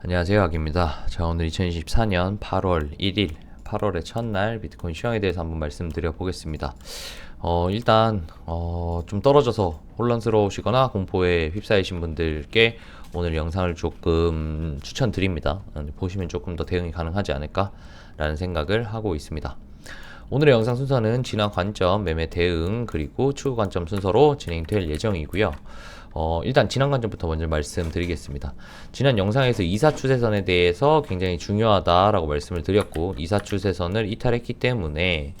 안녕하세요 악입니다. 자 오늘 2024년 8월 1일 8월의 첫날 비트코인 시황에 대해서 한번 말씀드려 보겠습니다. 어 일단 어 좀 떨어져서 혼란스러우시거나 공포에 휩싸이신 분들께 오늘 영상을 조금 추천드립니다. 어, 보시면 조금 더 대응이 가능하지 않을까 라는 생각을 하고 있습니다. 오늘의 영상 순서는 진화 관점, 매매 대응, 그리고 추후 관점 순서로 진행될 예정이고요. 어, 일단 진화 관점부터 먼저 말씀드리겠습니다. 지난 영상에서 이사 추세선에 대해서 굉장히 중요하다라고 말씀을 드렸고, 이사 추세선을 이탈했기 때문에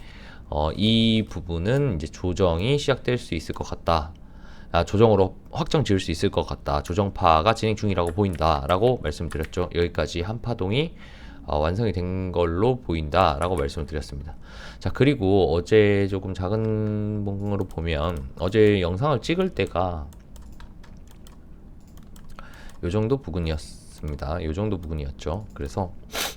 어, 이 부분은 이제 조정이 시작될 수 있을 것 같다. 아, 조정으로 확정 지을 수 있을 것 같다. 조정파가 진행 중이라고 보인다라고 말씀드렸죠. 여기까지 한 파동이 어, 완성이 된 걸로 보인다라고 말씀을 드렸습니다. 자 그리고 어제 조금 작은 부분으로 보면 어제 영상을 찍을 때가 요 정도 부분이었습니다. 요 정도 부분이었죠. 그래서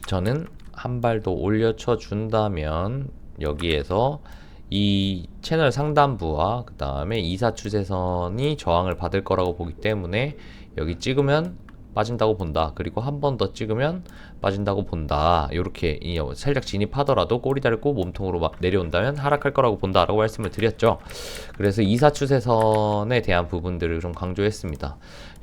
저는 한 발 더 올려쳐 준다면 여기에서 이 채널 상단부와 그 다음에 이사 추세선이 저항을 받을 거라고 보기 때문에 여기 찍으면 빠진다고 본다. 그리고 한 번 더 찍으면 빠진다고 본다. 이렇게 살짝 진입하더라도 꼬리 달고 몸통으로 막 내려온다면 하락할 거라고 본다라고 말씀을 드렸죠. 그래서 이사 추세선에 대한 부분들을 좀 강조했습니다.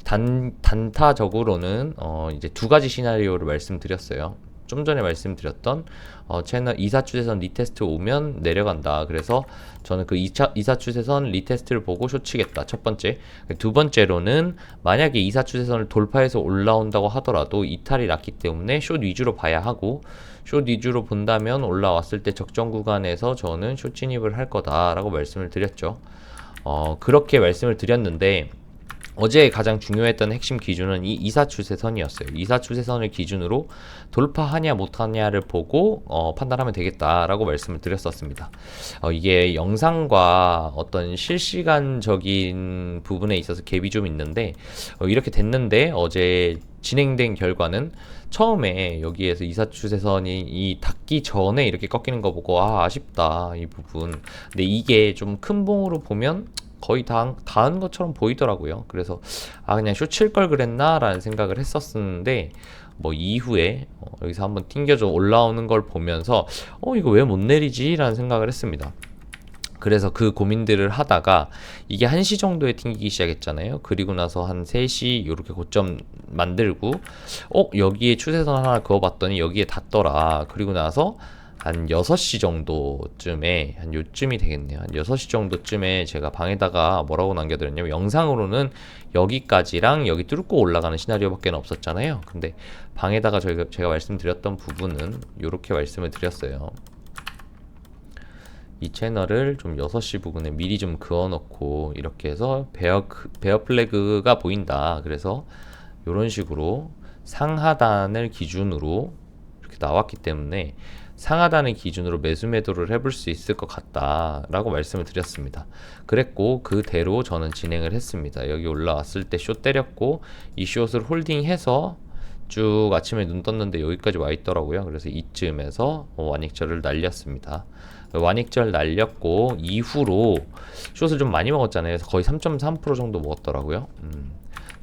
단 단타적으로는 어 이제 두 가지 시나리오를 말씀드렸어요. 좀 전에 말씀드렸던 어, 채널 이사 추세선 리테스트 오면 내려간다. 그래서 저는 그 2차 이사 추세선 리테스트를 보고 쇼치겠다. 첫 번째. 두 번째로는 만약에 이사 추세선을 돌파해서 올라온다고 하더라도 이탈이 났기 때문에 숏 위주로 봐야 하고 숏 위주로 본다면 올라왔을 때 적정 구간에서 저는 숏 진입을 할 거다라고 말씀을 드렸죠. 어, 그렇게 말씀을 드렸는데 어제 가장 중요했던 핵심 기준은 이 이사 추세선이었어요. 이사 추세선을 기준으로 돌파하냐 못하냐를 보고 어, 판단하면 되겠다라고 말씀을 드렸었습니다. 어, 이게 영상과 어떤 실시간적인 부분에 있어서 갭이 좀 있는데 어, 이렇게 됐는데 어제 진행된 결과는 처음에 여기에서 이사 추세선이 이 닿기 전에 이렇게 꺾이는 거 보고 아 아쉽다 이 부분. 근데 이게 좀 큰 봉으로 보면 거의 다, 닿은 것처럼 보이더라고요. 그래서 아 그냥 쇼칠 걸 그랬나라는 생각을 했었는데 뭐 이후에 어, 여기서 한번 튕겨져 올라오는 걸 보면서 어 이거 왜 못 내리지라는 생각을 했습니다. 그래서 그 고민들을 하다가 이게 1시 정도에 튕기기 시작했잖아요. 그리고 나서 한 3시 이렇게 고점 만들고 어 여기에 추세선 하나 그어봤더니 여기에 닿더라. 그리고 나서 한 6시 정도쯤에 한 요쯤이 되겠네요. 한 6시 정도쯤에 제가 방에다가 뭐라고 남겨드렸냐면 영상으로는 여기까지랑 여기 뚫고 올라가는 시나리오밖에 없었잖아요. 근데 방에다가 저희가 제가 말씀드렸던 부분은 이렇게 말씀을 드렸어요. 이 채널을 좀 6시 부분에 미리 좀 그어놓고 이렇게 해서 베어, 베어 플래그가 보인다. 그래서 이런 식으로 상하단을 기준으로 이렇게 나왔기 때문에 상하단의 기준으로 매수 매도를 해볼 수 있을 것 같다라고 말씀을 드렸습니다. 그랬고 그대로 저는 진행을 했습니다. 여기 올라왔을 때 숏 때렸고 이 숏을 홀딩해서 쭉 아침에 눈 떴는데 여기까지 와 있더라고요. 그래서 이쯤에서 완익절을 날렸습니다. 완익절 날렸고 이후로 숏을 좀 많이 먹었잖아요. 그래서 거의 3.3% 정도 먹었더라고요. 음,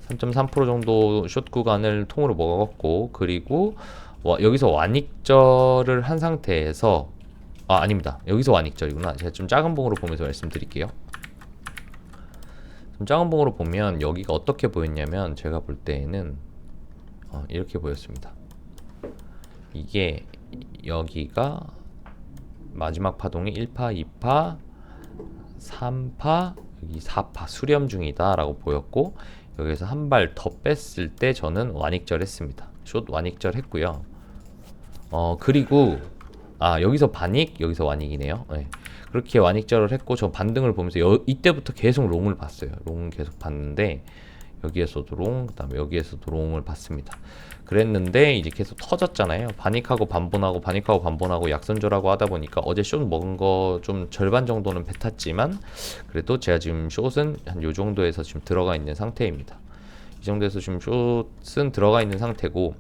3.3% 정도 숏 구간을 통으로 먹었고 그리고 와, 여기서 완익절을 한 상태에서 아 아닙니다. 여기서 완익절이구나. 제가 좀 작은 봉으로 보면서 말씀드릴게요. 좀 작은 봉으로 보면 여기가 어떻게 보였냐면 제가 볼 때에는 어, 이렇게 보였습니다. 이게 여기가 마지막 파동이 1파 2파 3파 여기 4파 수렴 중이다 라고 보였고 여기서 한 발 더 뺐을 때 저는 완익절 했습니다. 숏 완익절 했고요 어 그리고 아 여기서 반익 여기서 완익이네요. 네. 그렇게 완익절을 했고 저 반등을 보면서 여, 이때부터 계속 롱을 봤어요. 롱을 계속 봤는데 여기에서도 롱, 그 다음에 여기에서도 롱을 봤습니다. 그랬는데 이제 계속 터졌잖아요. 반익하고 반본하고 반익하고 반본하고 약선절하고 하다 보니까 어제 숏 먹은 거 좀 절반 정도는 뱉었지만 그래도 제가 지금 숏은 한 요 정도에서 지금 들어가 있는 상태입니다. 이 정도에서 지금 숏은 들어가 있는 상태고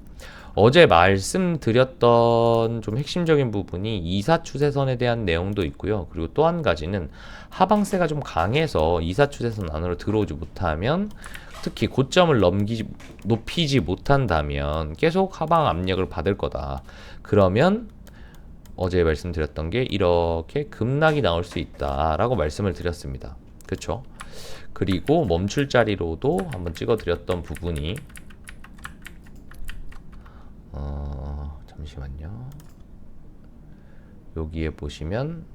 어제 말씀드렸던 좀 핵심적인 부분이 이사 추세선에 대한 내용도 있고요. 그리고 또 한 가지는 하방세가 좀 강해서 이사 추세선 안으로 들어오지 못하면 특히 고점을 넘기지 높이지 못한다면 계속 하방 압력을 받을 거다. 그러면 어제 말씀드렸던 게 이렇게 급락이 나올 수 있다라고 말씀을 드렸습니다. 그렇죠? 그리고 멈출 자리로도 한번 찍어 드렸던 부분이 어, 잠시만요. 여기에 보시면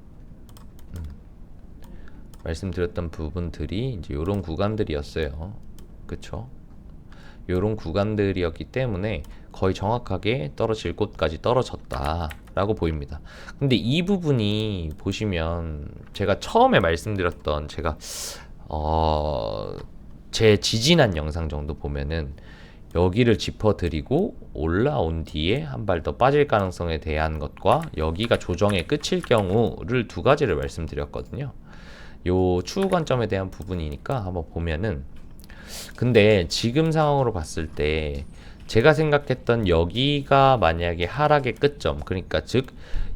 음, 말씀드렸던 부분들이 이제 이런 구간들이었어요. 그쵸? 요런 구간들이었기 때문에 거의 정확하게 떨어질 곳까지 떨어졌다라고 보입니다. 근데 이 부분이 보시면 제가 처음에 말씀드렸던 제가 어, 제 지지난 영상 정도 보면은 여기를 짚어드리고 올라온 뒤에 한 발 더 빠질 가능성에 대한 것과 여기가 조정의 끝일 경우를 두 가지를 말씀드렸거든요. 요 추후 관점에 대한 부분이니까 한번 보면은 근데 지금 상황으로 봤을 때 제가 생각했던 여기가 만약에 하락의 끝점 그러니까 즉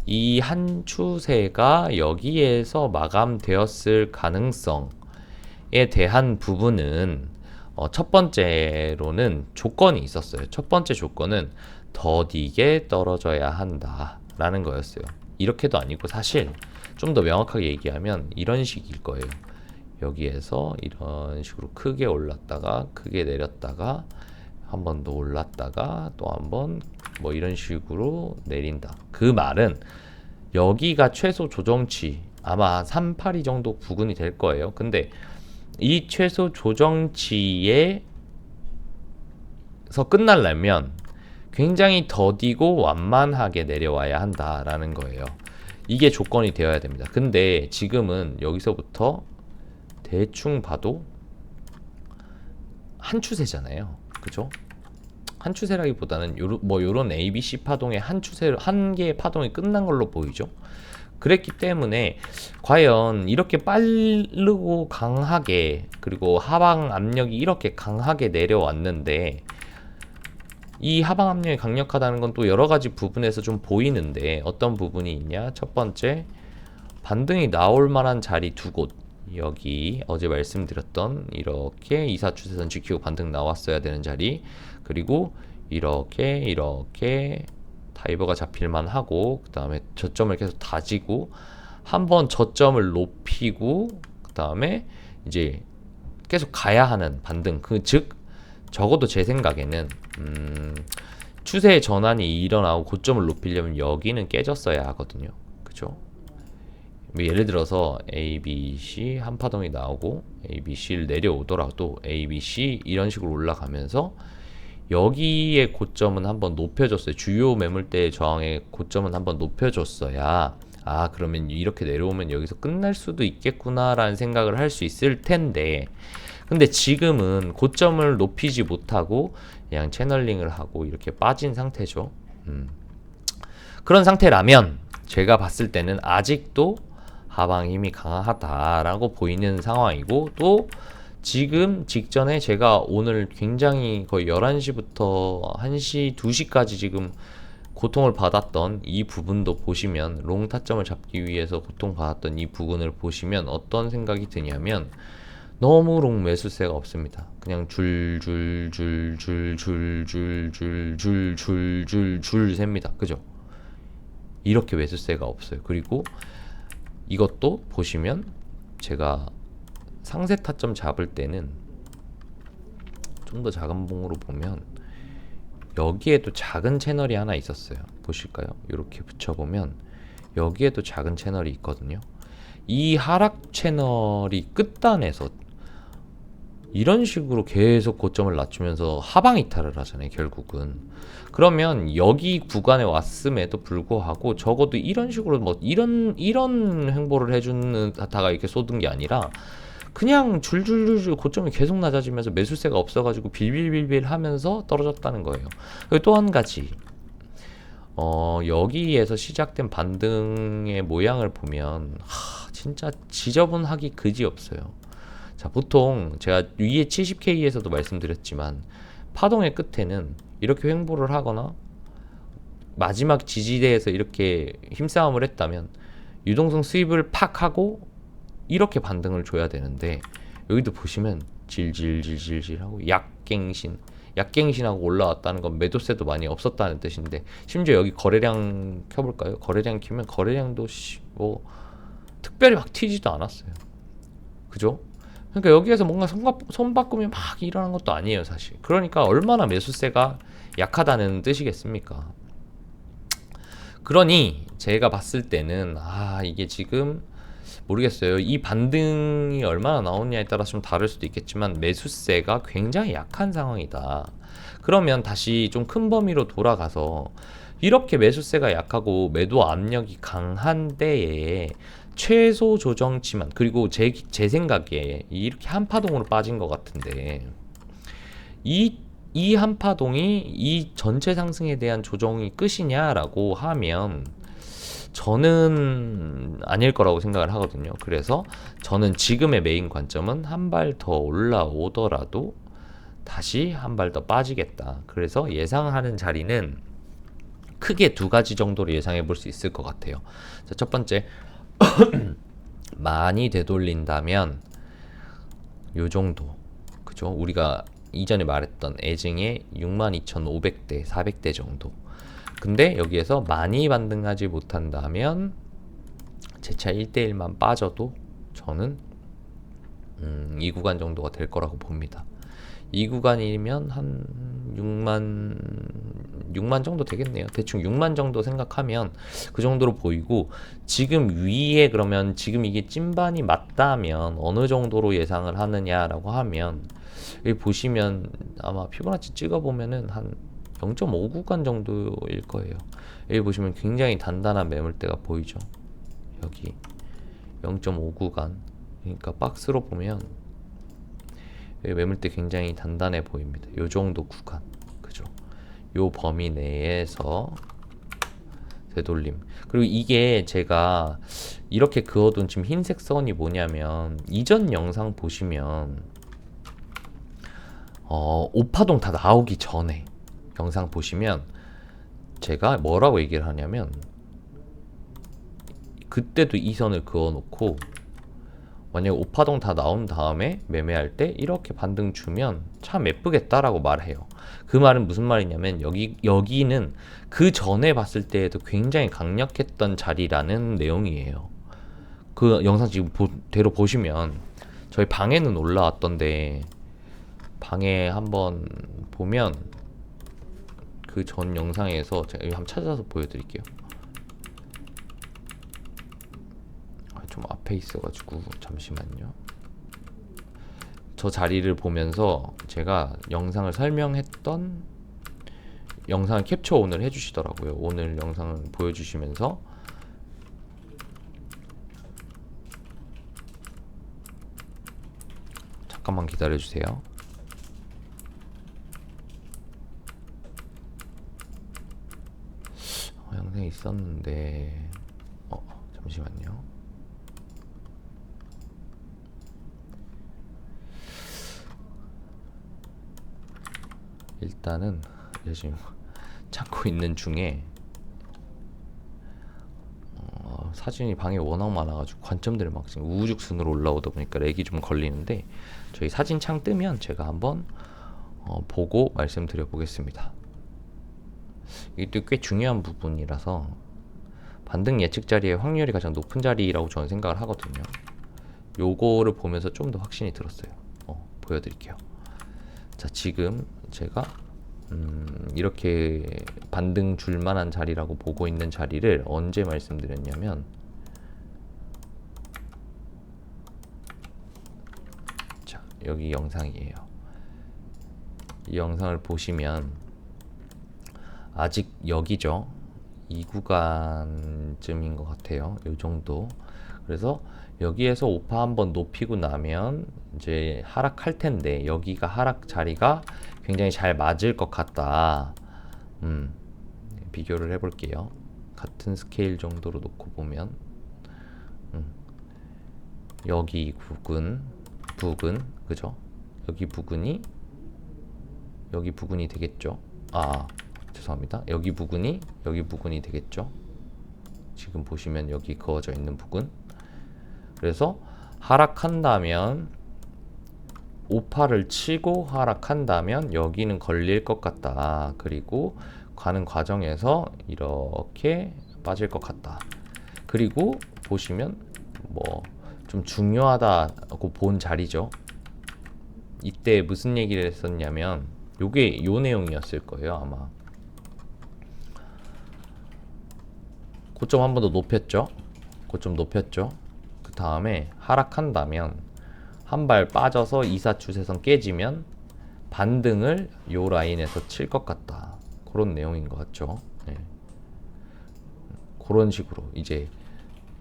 이 한 추세가 여기에서 마감되었을 가능성에 대한 부분은 어, 첫 번째로는 조건이 있었어요. 첫 번째 조건은 더디게 떨어져야 한다라는 거였어요. 이렇게도 아니고 사실 좀 더 명확하게 얘기하면 이런 식일 거예요. 여기에서 이런 식으로 크게 올랐다가 크게 내렸다가 한 번 더 올랐다가 또 한 번 뭐 이런 식으로 내린다. 그 말은 여기가 최소 조정치 아마 382 정도 부근이 될 거예요. 근데 이 최소 조정치에서 끝날려면 굉장히 더디고 완만하게 내려와야 한다라는 거예요. 이게 조건이 되어야 됩니다. 근데 지금은 여기서부터 대충 봐도 한 추세잖아요. 그죠? 한 추세라기보다는 요런 뭐 요런 ABC 파동의 한 추세 한 개의 파동이 끝난 걸로 보이죠. 그랬기 때문에 과연 이렇게 빠르고 강하게 그리고 하방 압력이 이렇게 강하게 내려왔는데 이 하방 압력이 강력하다는 건 또 여러 가지 부분에서 좀 보이는데 어떤 부분이 있냐? 첫 번째 반등이 나올 만한 자리 두 곳. 여기 어제 말씀드렸던 이렇게 이사 추세선 지키고 반등 나왔어야 되는 자리 그리고 이렇게 이렇게 다이버가 잡힐만 하고 그 다음에 저점을 계속 다지고 한번 저점을 높이고 그 다음에 이제 계속 가야 하는 반등. 그 즉 적어도 제 생각에는 음, 추세의 전환이 일어나고 고점을 높이려면 여기는 깨졌어야 하거든요. 그죠? 뭐 예를 들어서 A, B, C 한 파동이 나오고 A, B, C를 내려오더라도 A, B, C 이런 식으로 올라가면서 여기에 고점은 한번 높여줬어요. 주요 매물대의 저항의 고점은 한번 높여줬어야 아 그러면 이렇게 내려오면 여기서 끝날 수도 있겠구나라는 생각을 할 수 있을 텐데 근데 지금은 고점을 높이지 못하고 그냥 채널링을 하고 이렇게 빠진 상태죠. 음. 그런 상태라면 제가 봤을 때는 아직도 하방 힘이 강하다라고 보이는 상황이고 또 지금 직전에 제가 오늘 굉장히 거의 11시부터 1시, 2시까지 지금 고통을 받았던 이 부분도 보시면 롱 타점을 잡기 위해서 고통받았던 이 부분을 보시면 어떤 생각이 드냐면 너무 롱 매수세가 없습니다. 그냥 줄줄줄줄줄줄줄줄줄줄줄 셉니다. 그죠? 이렇게 매수세가 없어요. 그리고 이것도 보시면 제가 상세 타점 잡을 때는 좀 더 작은 봉으로 보면 여기에도 작은 채널이 하나 있었어요. 보실까요? 이렇게 붙여보면 여기에도 작은 채널이 있거든요. 이 하락 채널이 끝단에서 이런 식으로 계속 고점을 낮추면서 하방 이탈을 하잖아요, 결국은. 그러면 여기 구간에 왔음에도 불구하고 적어도 이런 식으로 뭐 이런 이런 행보를 해주는 다가 이렇게 쏟은 게 아니라 그냥 줄줄줄줄 고점이 계속 낮아지면서 매수세가 없어가지고 빌빌빌빌 하면서 떨어졌다는 거예요. 또한 가지. 어, 여기에서 시작된 반등의 모양을 보면, 하, 진짜 지저분하기 그지 없어요. 자, 보통 제가 위에 70K에서도 말씀드렸지만, 파동의 끝에는 이렇게 횡보를 하거나, 마지막 지지대에서 이렇게 힘싸움을 했다면, 유동성 수입을 팍 하고 이렇게 반등을 줘야 되는데 여기도 보시면 질질질질질 하고 약갱신 약갱신하고 올라왔다는 건 매도세도 많이 없었다는 뜻인데 심지어 여기 거래량 켜볼까요? 거래량 키면 거래량도 씨, 뭐 특별히 막 튀지도 않았어요. 그죠? 그러니까 여기에서 뭔가 손바, 손바꿈이 막 일어난 것도 아니에요, 사실. 그러니까 얼마나 매수세가 약하다는 뜻이겠습니까? 그러니 제가 봤을 때는 아 이게 지금 모르겠어요. 이 반등이 얼마나 나오냐에 따라 좀 다를 수도 있겠지만 매수세가 굉장히 약한 상황이다. 그러면 다시 좀 큰 범위로 돌아가서 이렇게 매수세가 약하고 매도 압력이 강한 때에 최소 조정치만 그리고 제, 제 생각에 이렇게 한파동으로 빠진 것 같은데 이 이 한파동이 이 전체 상승에 대한 조정이 끝이냐라고 하면 저는 아닐 거라고 생각을 하거든요. 그래서 저는 지금의 메인 관점은 한 발 더 올라오더라도 다시 한 발 더 빠지겠다. 그래서 예상하는 자리는 크게 두 가지 정도로 예상해 볼 수 있을 것 같아요. 자, 첫 번째 많이 되돌린다면 요 정도 그죠? 우리가 이전에 말했던 애증의 62,500대, 400대 정도. 근데 여기에서 많이 반등하지 못한다면 제차 1대1만 빠져도 저는 음, 이 구간 정도가 될 거라고 봅니다. 이 구간이면 한 6만 6만 정도 되겠네요. 대충 6만 정도 생각하면 그 정도로 보이고 지금 위에 그러면 지금 이게 찐반이 맞다면 어느 정도로 예상을 하느냐라고 하면 여기 보시면 아마 피보나치 찍어 보면은 한 0.5 구간 정도일 거예요. 여기 보시면 굉장히 단단한 매물대가 보이죠. 여기 0.5 구간. 그러니까 박스로 보면 매물대 굉장히 단단해 보입니다. 요 정도 구간. 그죠? 요 범위 내에서 되돌림. 그리고 이게 제가 이렇게 그어둔 지금 흰색 선이 뭐냐면 이전 영상 보시면 어, 오파동 다 나오기 전에 영상 보시면 제가 뭐라고 얘기를 하냐면 그때도 이 선을 그어 놓고 만약에 오파동 다 나온 다음에 매매할 때 이렇게 반등 주면 참 예쁘겠다라고 말해요. 그 말은 무슨 말이냐면 여기 여기는 그 전에 봤을 때에도 굉장히 강력했던 자리라는 내용이에요. 그 영상 지금 보, 대로 보시면 저희 방에는 올라왔던데 방에 한번 보면 그 전 영상에서 제가 한번 찾아서 보여드릴게요. 아, 좀 앞에 있어가지고 잠시만요. 저 자리를 보면서 제가 영상을 설명했던 영상을 캡처 오늘 해주시더라고요. 오늘 영상을 보여주시면서 잠깐만 기다려주세요. 어, 영상이 있었는데 어 잠시만요. 일단은 지금 찾고 있는 중에 어, 사진이 방에 워낙 많아가지고 관점들이 막 지금 우후죽순으로 올라오다 보니까 렉이 좀 걸리는데 저희 사진 창 뜨면 제가 한번 어, 보고 말씀드려 보겠습니다. 이게 꽤 중요한 부분이라서 반등 예측 자리의 확률이 가장 높은 자리라고 저는 생각을 하거든요. 요거를 보면서 좀 더 확신이 들었어요. 어, 보여드릴게요. 자, 지금 제가 음, 이렇게 반등 줄 만한 자리라고 보고 있는 자리를 언제 말씀드렸냐면 자, 여기 영상이에요. 이 영상을 보시면 아직 여기죠. 이 구간쯤인 것 같아요. 요 정도. 그래서 여기에서 오파 한번 높이고 나면 이제 하락할 텐데 여기가 하락 자리가 굉장히 잘 맞을 것 같다. 음, 비교를 해볼게요. 같은 스케일 정도로 놓고 보면 음, 여기 부근 부근 그죠? 여기 부근이 여기 부근이 되겠죠? 아 죄송합니다. 여기 부근이 여기 부근이 되겠죠? 지금 보시면 여기 그어져 있는 부근 그래서 하락한다면 5파를 치고 하락한다면 여기는 걸릴 것 같다. 그리고 가는 과정에서 이렇게 빠질 것 같다. 그리고 보시면 뭐 좀 중요하다고 본 자리죠. 이때 무슨 얘기를 했었냐면 요게 요 내용이었을 거예요, 아마. 고점 한 번 더 높였죠. 고점 높였죠. 그 다음에 하락한다면 한 발 빠져서 이사 추세선 깨지면 반등을 요 라인에서 칠 것 같다. 그런 내용인 것 같죠. 네. 그런 식으로 이제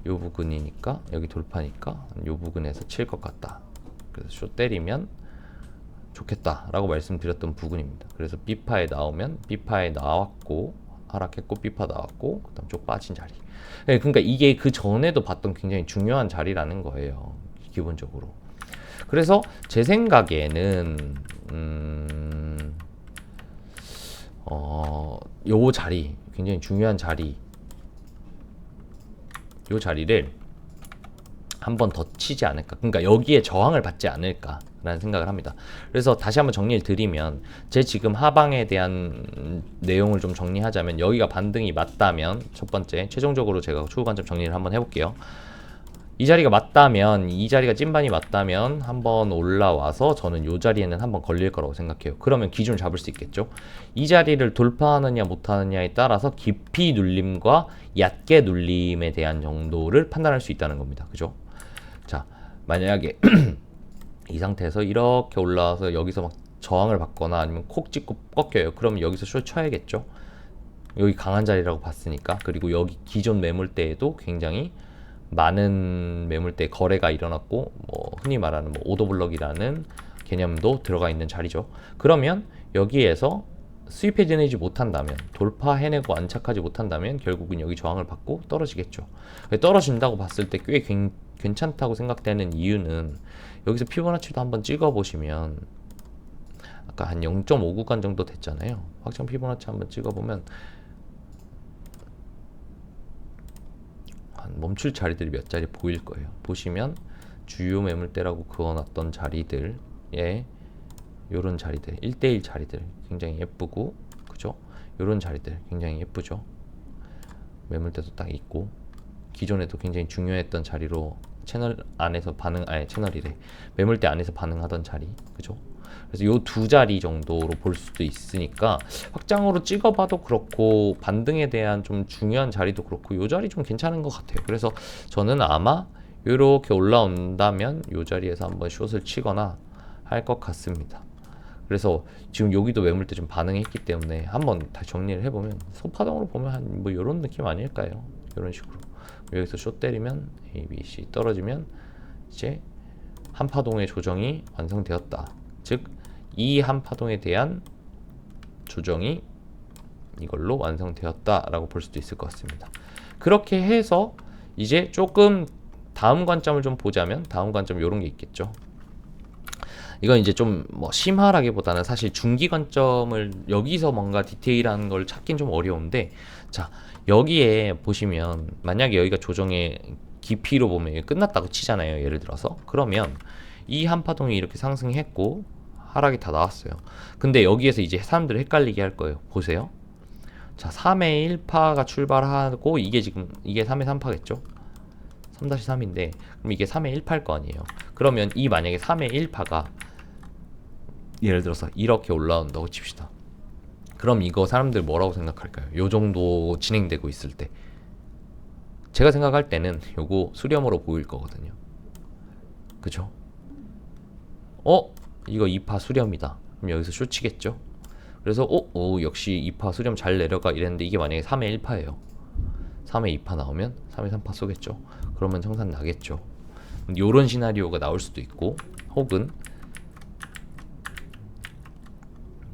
요 부근이니까 여기 돌파니까 요 부근에서 칠 것 같다. 그래서 쇼 때리면 좋겠다라고 말씀드렸던 부분입니다. 그래서 B파에 나오면 B파에 나왔고 하락했고 B파 나왔고 그다음 쪽 빠진 자리. 네, 그러니까 이게 그 전에도 봤던 굉장히 중요한 자리라는 거예요. 기본적으로. 그래서 제 생각에는 음, 어, 요 자리 굉장히 중요한 자리. 요 자리를 한 번 더 치지 않을까. 그러니까 여기에 저항을 받지 않을까라는 생각을 합니다. 그래서 다시 한번 정리를 드리면 제 지금 하방에 대한 내용을 좀 정리하자면 여기가 반등이 맞다면 첫 번째 최종적으로 제가 추후 관점 정리를 한번 해볼게요. 이 자리가 맞다면 이 자리가 찐반이 맞다면 한번 올라와서 저는 이 자리에는 한번 걸릴 거라고 생각해요. 그러면 기준을 잡을 수 있겠죠. 이 자리를 돌파하느냐 못하느냐에 따라서 깊이 눌림과 얕게 눌림에 대한 정도를 판단할 수 있다는 겁니다. 그죠? 자, 만약에 이 상태에서 이렇게 올라와서 여기서 막 저항을 받거나 아니면 콕 찍고 꺾여요. 그럼 여기서 쇼 쳐야겠죠. 여기 강한 자리라고 봤으니까 그리고 여기 기존 매물대에도 굉장히 많은 매물대 거래가 일어났고 뭐 흔히 말하는 뭐 오더블럭이라는 개념도 들어가 있는 자리죠. 그러면 여기에서 수입해내지 못한다면 돌파해내고 안착하지 못한다면 결국은 여기 저항을 받고 떨어지겠죠. 떨어진다고 봤을 때 꽤 괜찮다고 생각되는 이유는 여기서 피보나치도 한번 찍어 보시면 아까 한 0.5구간 정도 됐잖아요. 확정 피보나치 한번 찍어 보면 한 멈출 자리들이 몇 자리 보일 거예요. 보시면 주요 매물대라고 그어놨던 자리들에 요런 자리들 1대1 자리들 굉장히 예쁘고 그죠? 요런 자리들 굉장히 예쁘죠? 매물대도 딱 있고 기존에도 굉장히 중요했던 자리로 채널 안에서 반응 아니 채널이래 매물대 안에서 반응하던 자리 그죠? 그래서 요 두 자리 정도로 볼 수도 있으니까 확장으로 찍어봐도 그렇고 반등에 대한 좀 중요한 자리도 그렇고 요 자리 좀 괜찮은 것 같아요. 그래서 저는 아마 이렇게 올라온다면 요 자리에서 한번 숏을 치거나 할 것 같습니다. 그래서 지금 여기도 매물대 좀 반응했기 때문에 한번 다시 정리를 해보면 소파동으로 보면 한 뭐 이런 느낌 아닐까요? 이런 식으로 여기서 숏 때리면 A, B, C 떨어지면 이제 한파동의 조정이 완성되었다. 즉 이 한파동에 대한 조정이 이걸로 완성되었다라고 볼 수도 있을 것 같습니다. 그렇게 해서 이제 조금 다음 관점을 좀 보자면 다음 관점 이런 게 있겠죠. 이건 이제 좀 뭐 심하라기보다는 사실 중기 관점을 여기서 뭔가 디테일한 걸 찾긴 좀 어려운데 자 여기에 보시면 만약에 여기가 조정의 깊이로 보면 끝났다고 치잖아요 예를 들어서. 그러면 이 한파동이 이렇게 상승했고 하락이 다 나왔어요. 근데 여기에서 이제 사람들이 헷갈리게 할 거예요. 보세요. 자 3의 1파가 출발하고 이게 지금 이게 3의 3파겠죠? 3-3인데 그럼 이게 3의 1파일 거 아니에요. 그러면 이 만약에 3의 1파가 예를 들어서 이렇게 올라온다고 칩시다 그럼 이거 사람들 뭐라고 생각할까요? 요 정도 진행되고 있을 때 제가 생각할 때는 요거 수렴으로 보일 거거든요 그죠? 어? 이거 2파 수렴이다 그럼 여기서 쇼치겠죠? 그래서 어? 오, 역시 2파 수렴 잘 내려가 이랬는데 이게 만약에 3의 1파예요 3의 2파 나오면 3의 3파 쏘겠죠 그러면 청산 나겠죠 요런 시나리오가 나올 수도 있고 혹은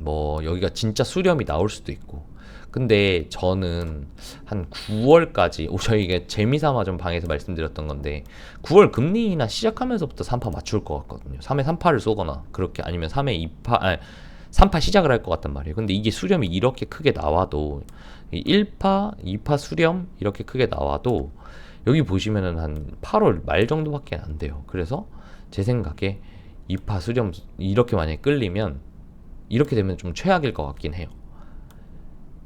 뭐 여기가 진짜 수렴이 나올 수도 있고. 근데 저는 한 9월까지 오 저희가 재미삼아 좀 방에서 말씀드렸던 건데 9월 금리 인하 시작하면서부터 3파 맞출 것 같거든요. 3회 3파를 쏘거나 그렇게 아니면 3회 2파 아니 3파 시작을 할 것 같단 말이에요. 근데 이게 수렴이 이렇게 크게 나와도 1파 2파 수렴 이렇게 크게 나와도 여기 보시면은 한 8월 말 정도밖에 안 돼요. 그래서 제 생각에 2파 수렴 이렇게 만약에 끌리면 이렇게 되면 좀 최악일 것 같긴 해요.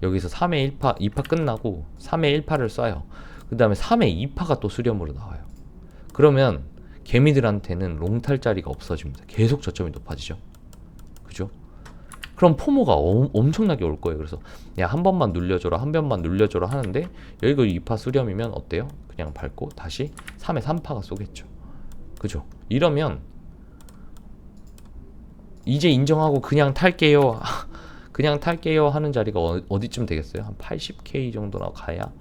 여기서 3회 1파 2파 끝나고 3회 1파를 쏴요. 그 다음에 3회 2파가 또 수렴으로 나와요. 그러면 개미들한테는 롱탈 자리가 없어집니다. 계속 저점이 높아지죠. 그죠? 그럼 포모가 엄, 엄청나게 올 거예요. 그래서 야 한 번만 눌려줘라, 한 번만 눌려줘라 하는데 여기가 2파 수렴이면 어때요? 그냥 밟고 다시 3회 3파가 쏘겠죠. 그죠? 이러면 이제 인정하고 그냥 탈게요. 그냥 탈게요 하는 자리가 어, 어디쯤 되겠어요? 한 80k 정도나 가야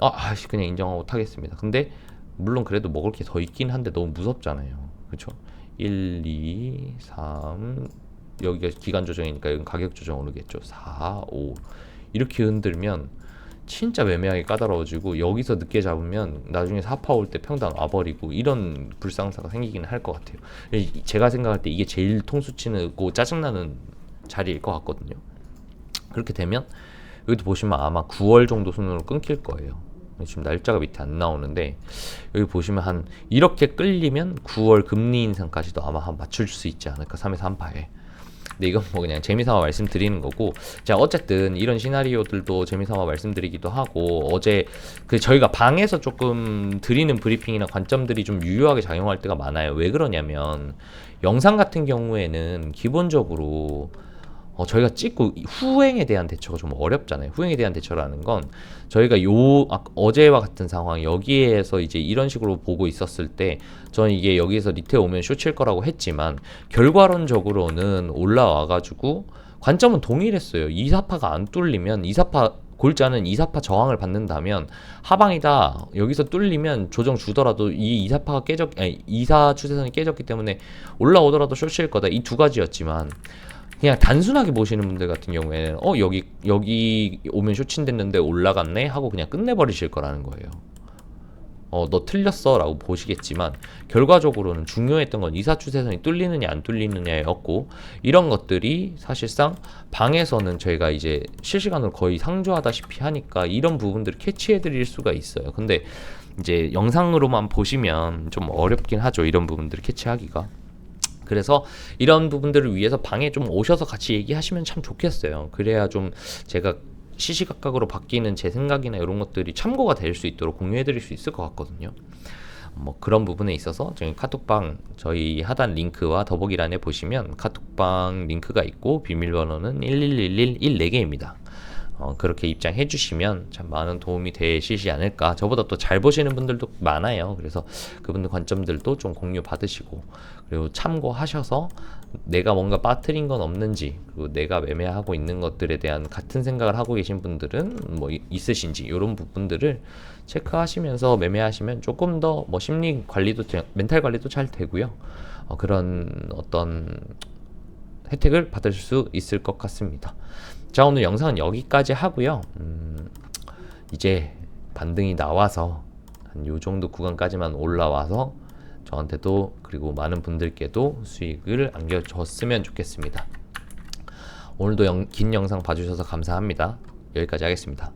아, 아씨 그냥 인정하고 타겠습니다. 근데 물론 그래도 먹을 게 더 있긴 한데 너무 무섭잖아요. 그렇죠? 1, 2, 3 여기가 기간 조정이니까 여기 가격 조정 오르겠죠. 4, 5 이렇게 흔들면 진짜 매매하기 까다로워지고 여기서 늦게 잡으면 나중에 4파 올 때 평단 와버리고 이런 불상사가 생기긴 할것 같아요. 이- 제가 생각할 때 이게 제일 통수치고 짜증나는 자리일 것 같거든요. 그렇게 되면 여기도 보시면 아마 9월 정도 순으로 끊길 거예요. 지금 날짜가 밑에 안 나오는데 여기 보시면 한 이렇게 끌리면 9월 금리 인상까지도 아마 한 맞출 수 있지 않을까 3에서 3파에. 근데 이건 뭐 그냥 재미삼아 말씀드리는 거고 자 어쨌든 이런 시나리오들도 재미삼아 말씀드리기도 하고 어제 그 저희가 방에서 조금 드리는 브리핑이나 관점들이 좀 유효하게 작용할 때가 많아요. 왜 그러냐면 영상 같은 경우에는 기본적으로 어, 저희가 찍고 후행에 대한 대처가 좀 어렵잖아요. 후행에 대한 대처라는 건 저희가 요 아, 어제와 같은 상황 여기에서 이제 이런 식으로 보고 있었을 때 저는 이게 여기에서 리테 오면 쇼칠 거라고 했지만 결과론적으로는 올라와 가지고 관점은 동일했어요. 이사파가 안 뚫리면 이사파 골자는 이사파 저항을 받는다면 하방이다 여기서 뚫리면 조정 주더라도 이 이사파가 깨졌 아니 이사 추세선이 깨졌기 때문에 올라오더라도 쇼칠 거다 이 두 가지였지만 그냥 단순하게 보시는 분들 같은 경우에는 어 여기 여기 오면 쇼친 됐는데 올라갔네 하고 그냥 끝내버리실 거라는 거예요. 어 너 틀렸어 라고 보시겠지만 결과적으로는 중요했던 건 이사 추세선이 뚫리느냐 안 뚫리느냐였고 이런 것들이 사실상 방에서는 저희가 이제 실시간으로 거의 상조하다시피 하니까 이런 부분들을 캐치해 드릴 수가 있어요. 근데 이제 영상으로만 보시면 좀 어렵긴 하죠. 이런 부분들을 캐치하기가. 그래서 이런 부분들을 위해서 방에 좀 오셔서 같이 얘기하시면 참 좋겠어요. 그래야 좀 제가 시시각각으로 바뀌는 제 생각이나 이런 것들이 참고가 될 수 있도록 공유해 드릴 수 있을 것 같거든요. 뭐 그런 부분에 있어서 저희 카톡방 저희 하단 링크와 더보기란에 보시면 카톡방 링크가 있고 비밀번호는 1111114개입니다. 어, 그렇게 입장해 주시면 참 많은 도움이 되시지 않을까. 저보다 또 잘 보시는 분들도 많아요. 그래서 그분들 관점들도 좀 공유 받으시고 그리고 참고하셔서 내가 뭔가 빠뜨린 건 없는지 그리고 내가 매매하고 있는 것들에 대한 같은 생각을 하고 계신 분들은 뭐 이- 있으신지 이런 부분들을 체크하시면서 매매하시면 조금 더 뭐 심리 관리도 되- 멘탈 관리도 잘 되고요. 어, 그런 어떤 혜택을 받을 수 있을 것 같습니다. 자 오늘 영상은 여기까지 하고요. 음, 이제 반등이 나와서 한 요 정도 구간까지만 올라와서 저한테도 그리고 많은 분들께도 수익을 안겨줬으면 좋겠습니다. 오늘도 영- 긴 영상 봐주셔서 감사합니다. 여기까지 하겠습니다.